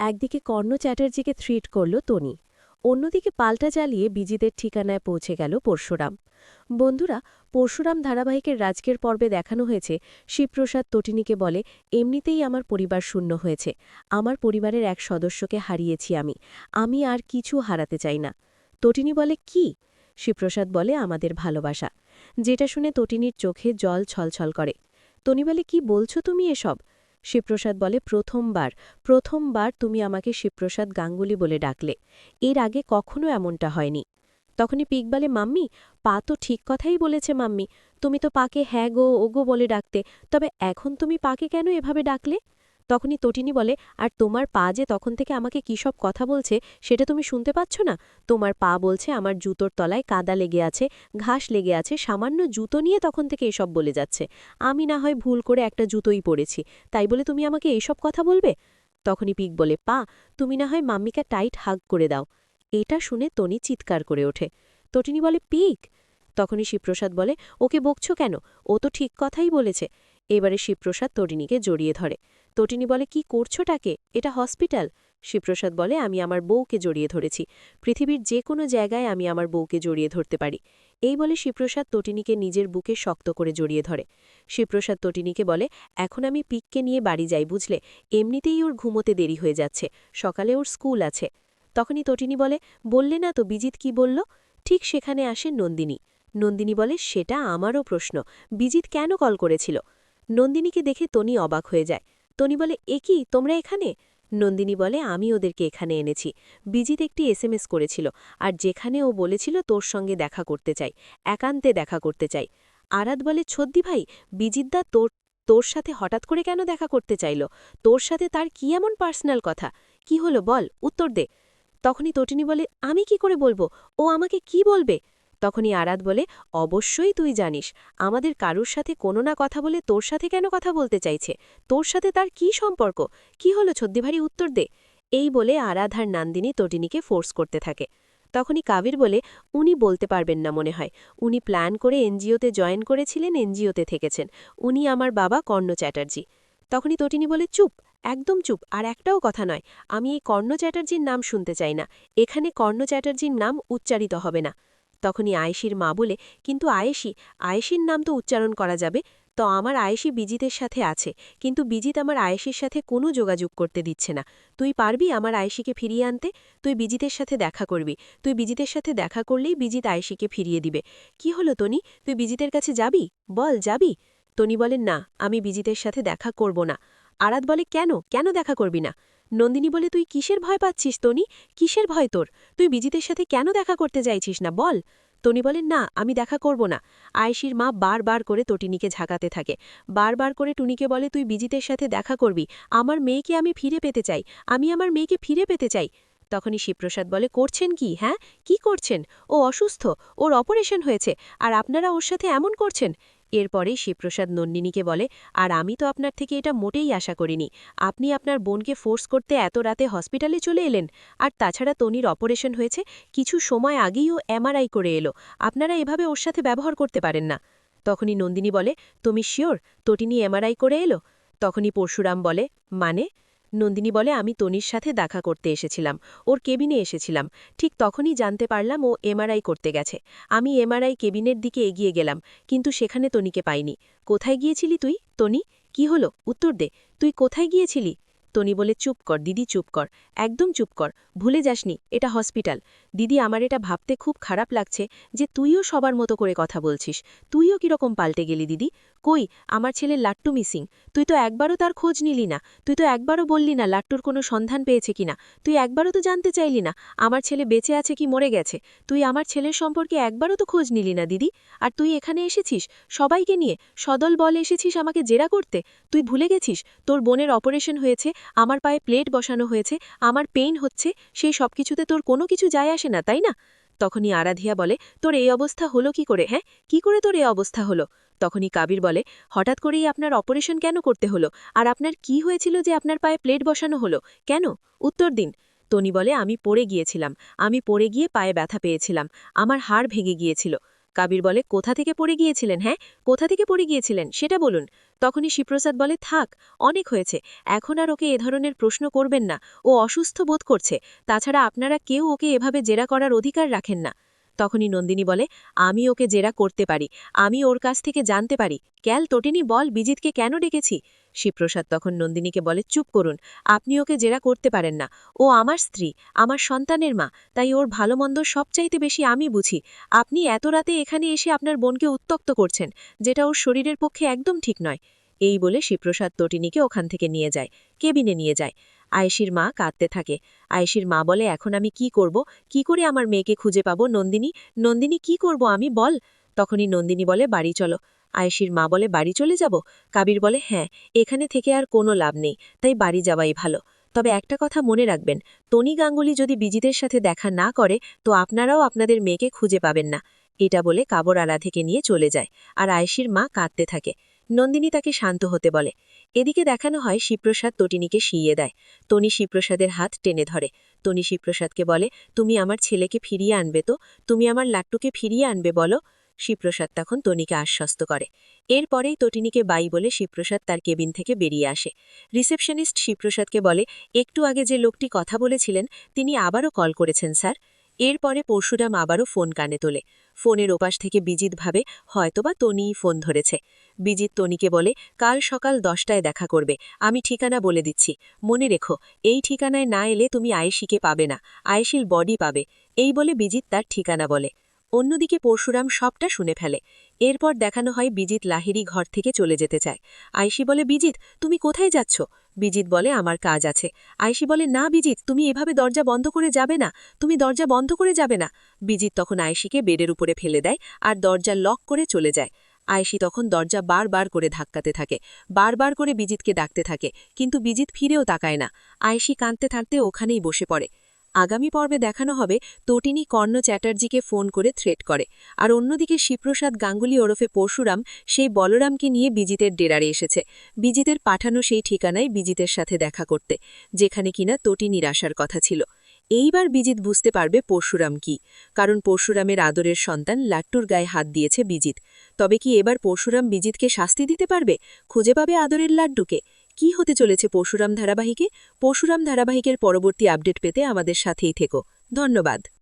একদিকে কর্ণ চ্যাটার্জিকে থ্রিট করল টনি অন্যদিকে পাল্টা চালিয়ে বিজিদের ঠিকানায় পৌঁছে গেল পরশুরাম। বন্ধুরা, পরশুরাম ধারাবাহিকের রাজকের পর্বে দেখানো হয়েছে, শিবপ্রসাদ তটিনীকে বলে, এমনিতেই আমার পরিবার শূন্য হয়েছে, আমার পরিবারের এক সদস্যকে হারিয়েছি আমি আমি আর কিছু হারাতে চাই না। তটিনী বলে, কি? শিবপ্রসাদ বলে, আমাদের ভালোবাসা। যেটা শুনে তটিনীর চোখে জল ছলছল করে। তনি বলে, কি বলছো তুমি এসব? শিবপ্রসাদ বলে, প্রথমবার প্রথমবার তুমি আমাকে শিবপ্রসাদ গাঙ্গুলি বলে ডাকলে। এর আগে কখনো এমনটা হয়নি। তখনই পিক বলে, মাম্মি, পা তো ঠিক কথাই বলেছে মাম্মি। তুমি তো পাকে হ্যাঁ গো, ওগো বলে ডাকতে। তবে এখন তুমি পাকে কেন এভাবে ডাকলে? তখনই তটিনী বলে, আর তোমার পা যে তখন থেকে আমাকে কী সব কথা বলছে, সেটা তুমি শুনতে পাচ্ছ না? তোমার পা বলছে আমার জুতোর তলায় কাদা লেগে আছে, ঘাস লেগে আছে, সামান্য জুতো নিয়ে তখন থেকে এসব বলে যাচ্ছে। আমি না হয় ভুল করে একটা জুতোই পরেছি, তাই বলে তুমি আমাকে এইসব কথা বলবে? তখনই পিক বলে, পা, তুমি না হয় মাম্মিকা টাইট হাগ করে দাও। এটা শুনে তনি চিৎকার করে ওঠে। তটিনী বলে, পিক? তখনই শিবপ্রসাদ বলে, ওকে বকছো কেন? ও তো ঠিক কথাই বলেছে। এবারে শিবপ্রসাদ তটিনীকে জড়িয়ে ধরে। তটিনী বলে, কি করছোটাকে? এটা হসপিটাল? শিবপ্রসাদ বলে, আমি আমার বউকে জড়িয়ে ধরেছি। পৃথিবীর যে কোনো জায়গায় আমি আমার বউকে জড়িয়ে ধরতে পারি। এই বলে শিবপ্রসাদ তটিনীকে নিজের বুকে শক্ত করে জড়িয়ে ধরে। শিবপ্রসাদ তটিনীকে বলে, এখন আমি পিককে নিয়ে বাড়ি যাই, বুঝলে? এমনিতেই ওর ঘুমোতে দেরি হয়ে যাচ্ছে। সকালে ওর স্কুল আছে। তখনই তটিনী বলে, বললে না তো বিজিত কি বলল? ঠিক সেখানে আসে নন্দিনী। নন্দিনী বলে, সেটা আমারও প্রশ্ন। বিজিত কেন কল করেছিল? নন্দিনীকে দেখে তনি অবাক হয়ে যায়। তনি বলে, এ কি, তোমরা এখানে? নন্দিনী বলে, আমি ওদেরকে এখানে এনেছি। বিজিত একটি এসএমএস করেছিল, আর যেখানে ও বলেছিল, তোর সঙ্গে দেখা করতে চাই, একান্তে দেখা করতে চাই। আরাত বলে, ছদ্দি ভাই বিজিতদা তোর তোর সাথে হঠাৎ করে কেন দেখা করতে চাইল? তোর সাথে তার কি এমন পার্সোনাল কথা? কি হলো বল, উত্তর দে। তখনই তটিনী বলে, আমি কি করে বলব? ও আমাকে কি বলবে? তখনই আরাত বলে, অবশ্যই তুই জানিস, আমাদের কারুর সাথে কোনো না কথা বলে তোর সাথে কেন কথা বলতে চাইছে? তোর সাথে তার কি সম্পর্ক? কি হলো ছদ্দিভারি উত্তর দে। এই বলে আরাধার নান্দিনী তটিনীকে ফোর্স করতে থাকে। তখনই কাবির বলে, উনি বলতে পারবেন না মনে হয়। উনি প্ল্যান করে এনজিওতে জয়েন করেছিলেন, এনজিওতে থেকেছেন। উনি আমার বাবা কর্ণ চ্যাটার্জি। তখনই তটিনী বলে, চুপ, একদম চুপ, আর একটাও কথা নয়। আমি এই কর্ণ চ্যাটার্জির নাম শুনতে চাই না। এখানে কর্ণ চ্যাটার্জির নাম উচ্চারিত হবে না। তখনই আয়েশির মা বলে, কিন্তু আয়েশি, আয়েশির নাম তো উচ্চারণ করা যাবে। তো আমার আয়েশি বিজিতের সাথে আছে, কিন্তু বিজিত আমার আয়েশির সাথে কোনো যোগাযোগ করতে দিচ্ছে না। তুই পারবি আমার আয়েশিকে ফিরিয়ে আনতে? তুই বিজিতের সাথে দেখা করবি। তুই বিজিতের সাথে দেখা করলেই বিজিত আয়েশিকে ফিরিয়ে দিবে। কি হলো তনি? তুই বিজিতের কাছে যাবি? বল, যাবি? তনি বলেন, না, আমি বিজিতের সাথে দেখা করব না। আরাত বলে, কেন? কেন দেখা করবি না? নন্দিনী বলে, তুই কিসের ভয় পাচ্ছিস তনি? কিসের ভয় তোর? তুই বিজিতের সাথে কেন দেখা করতে চাইছিস না? বল। তনি বলেন না, আমি দেখা করব না। আয়েশির মা বারবার করে তটিনীকে ঝাঁকাতে থাকে। বারবার করে টুনিকে বলে, তুই বিজিতের সাথে দেখা করবি। আমার মেয়েকে আমি ফিরে পেতে চাই। আমি আমার মেয়েকে ফিরে পেতে চাই। তখনই শিবপ্রসাদ বলে, করছেন কি হ্যাঁ? কি করছেন? ও অসুস্থ। ওর অপারেশন হয়েছে। আর আপনারা ওর সাথে এমন করছেন? এরপরে শিবপ্রসাদ নন্দিনীকে বলে, আর আমি তো আপনার থেকে এটা মোটেই আশা করিনি। আপনি আপনার বোনকে ফোর্স করতে এত রাতে হসপিটালে চলে এলেন। আর তাছাড়া তনির অপারেশন হয়েছে, কিছু সময় আগেই ও এমআরআই করে এলো। আপনারা এভাবে ওর সাথে ব্যবহার করতে পারেন না। তখনই নন্দিনী বলে, তুমি শিওর? তটিনি এমআরআই করে এলো? তখনই পরশুরাম বলে মানে? নন্দিনী বলে, আমি তনির সাথে দেখা করতে এসেছিলাম। ওর কেবিনে এসেছিলাম। ঠিক তখনই জানতে পারলাম ও এমআরআই করতে গেছে। আমি এমআরআই কেবিনের দিকে এগিয়ে গেলাম, কিন্তু সেখানে তনিকে পাইনি। কোথায় গিয়েছিলি তুই? তনি, কি হলো? উত্তর দে। তুই কোথায় গিয়েছিলি? তনি বলে, চুপ কর, দিদি চুপ কর। একদম চুপ কর, ভুলে যাসনি, এটা হসপিটাল। দিদি, আমার এটা ভাবতে খুব খারাপ লাগছে যে তুইও সবার মতো করে কথা বলছিস। তুইও কীরকম পাল্টে গেলি দিদি? কই, আমার ছেলে লাট্টু মিসিং। তুই তো একবারও তার খোঁজ নিলি না। তুই তো একবারও বললি না লাট্টুর কোনো সন্ধান পেয়েছে কিনা। তুই একবারও তো জানতে চাইলি না, আমার ছেলে বেঁচে আছে কি মরে গেছে। তুই আমার ছেলের সম্পর্কে একবারও তো খোঁজ নিলি না দিদি? আর তুই এখানে এসেছিস? সবাইকে নিয়ে সদল বল এসেছিস আমাকে জেরা করতে? তুই ভুলে গেছিস? তোর বোনের অপারেশন হয়েছে আমার পায়ে প্লেট বসানো হয়েছে, আমার পেইন হচ্ছে, সেই সব কিছুতে তোর কোনো কিছু যায় আসে না, তাই না? তখনই আরাধিয়া বলে, তোর এই অবস্থা হলো কি করে হ্যাঁ? কি করে তোর এই অবস্থা হলো? তখনই কাবির বলে, হঠাৎ করেই আপনার অপারেশন কেন করতে হলো? আর আপনার কি হয়েছিল যে আপনার পায়ে প্লেট বসানো হলো? কেন? উত্তর দিন। তনি বলে, আমি পড়ে গিয়েছিলাম, আমি পড়ে গিয়ে পায়ে ব্যথা পেয়েছিলাম, আমার হাড় ভেঙে গিয়েছিল কাবির বলে, কোথা থেকে পড়ে গিয়েছিলেন হ্যাঁ? কোথা থেকে পড়ে গিয়েছিলেন? সেটা বলুন। তখনই শিবপ্রসাদ বলে, থাক, অনেক হয়েছে। এখন আর ওকে এ ধরনের প্রশ্ন করবেন না। ও অসুস্থ বোধ করছে। তাছাড়া আপনারা কেউ ওকে এভাবে জেরা করার অধিকার রাখেন না। তখনই নন্দিনী বলে, আমি ওকে জেরা করতে পারি। আমি ওর কাছ থেকে জানতে পারি। ক্যাল, তোটিনি বল, বিজিতকে কেন ডেকেছি? শিবপ্রসাদ তখন নন্দিনীকে বলে, চুপ করুন, আপনি ওকে জেরা করতে পারেন না। ও আমার স্ত্রী, আমার সন্তানের মা, তাই ওর ভালো মন্দ সবচাইতে বেশি আমি বুঝি। আপনি এত রাতে এখানে এসে আপনার বোনকে উত্তক্ত করছেন, যেটা ওর শরীরের পক্ষে একদম ঠিক নয়। এই বলে শিবপ্রসাদ তটিনীকে ওখান থেকে নিয়ে যায়, কেবিনে নিয়ে যায়। আয়েশির মা কাঁদতে থাকে। আয়েশির মা বলে, এখন আমি কি করব? কি করে আমার মেয়েকে খুঁজে পাবো নন্দিনী? নন্দিনী কি করব আমি? বল। তখনই নন্দিনী বলে, বাড়ি চলো। আয়েশির মা বলে, বাড়ি চলে যাব? কাবির বলে হ্যাঁ এখানে থেকে আর কোনো লাভ নেই, তাই বাড়ি যাওয়াই ভালো। তবে একটা কথা মনে রাখবেন, তনি গাঙ্গুলি যদি বিজিতের সাথে দেখা না করে, তো আপনারাও আপনাদের মেয়েকে খুঁজে পাবেন না। এটা বলে কাবর আরাধেকে নিয়ে চলে যায়, আর আয়েশির মা কাঁদতে থাকে। নন্দিনী তাকে শান্ত হতে বলে, এদিকে দেখানো হয় শিবপ্রসাদ তটিনীকে শিইয়ে দেয়। তনি শিবপ্রসাদের হাত টেনে ধরে। তনি শিবপ্রসাদকে বলে, তুমি আমার ছেলেকে ফিরিয়ে আনবে তো? তুমি আমার লাট্টুকে ফিরিয়ে আনবে বলো? শিবপ্রসাদ তখন তনিকে আশ্বস্ত করে। এরপরেই তটিনীকে বাই বলে শিবপ্রসাদ তার কেবিন থেকে বেরিয়ে আসে। রিসেপশনিস্ট শিবপ্রসাদকে বলে, একটু আগে যে লোকটি কথা বলেছিলেন, তিনি আবারও কল করেছেন, স্যার। এরপরে পরশুরাম আবারও ফোন কানে তোলে। ফোনের ওপাশ থেকে বিজিত ভাবে হয়তোবা তনিই ফোন ধরেছে। বিজিত তনিকে বলে, কাল সকাল দশটায় দেখা করবে। আমি ঠিকানা বলে দিচ্ছি। মনে রেখো, এই ঠিকানায় না এলে তুমি আয়েশিকে পাবে না। আয়েশিল বডি পাবে। এই বলে বিজিত তার ঠিকানা বলে। অন্যদিকে পরশুরাম সবটা শুনে ফেলে। এরপর দেখানো হয় বিজিত লাহিরি ঘর থেকে চলে যেতে চায়। আয়সি বলে, বিজিত, তুমি কোথায় যাচ্ছ? বিজিত বলে, আমার কাজ আছে। আয়সি বলে, না বিজিত, তুমি এভাবে দরজা বন্ধ করে যাবে না। তুমি দরজা বন্ধ করে যাবে না। বিজিত তখন আয়সিকে বেডের উপরে ফেলে দেয় আর দরজা লক করে চলে যায়। আয়েশি তখন দরজা বারবার করে ধাক্কাতে থাকে বারবার করে বিজিতকে ডাকতে থাকে, কিন্তু বিজিত ফিরেও তাকায় না। আয়েশি কাঁদতে থাকতে ওখানেই বসে পড়ে। আগামী পর্বে দেখানো হবে তটিনী কর্ণ চ্যাটার্জিকে ফোন করে থ্রেট করে। আর অন্যদিকে শিবপ্রসাদ গাঙ্গুলি ওরফে পরশুরাম সেই বলরামকে নিয়ে বিজিতের ডেরারে এসেছে। বিজিতের পাঠানো সেই ঠিকানায় বিজিতের সাথে দেখা করতে, যেখানে কিনা তটিনীর আসার কথা ছিল। এইবার বিজিত বুঝতে পারবে পরশুরাম কি, কারণ পরশুরামের আদরের সন্তান লাট্টুর গায়ে হাত দিয়েছে বিজিত তবে কি এবার পরশুরাম বিজিতকে শাস্তি দিতে পারবে? খুঁজে পাবে আদরের লাড্ডুকে। কি হতে চলেছে পরশুরাম ধারাবাহিকে? পরশুরাম ধারাবাহিকের পরবর্তী আপডেট পেতে আমাদের সাথেই থেকো। ধন্যবাদ।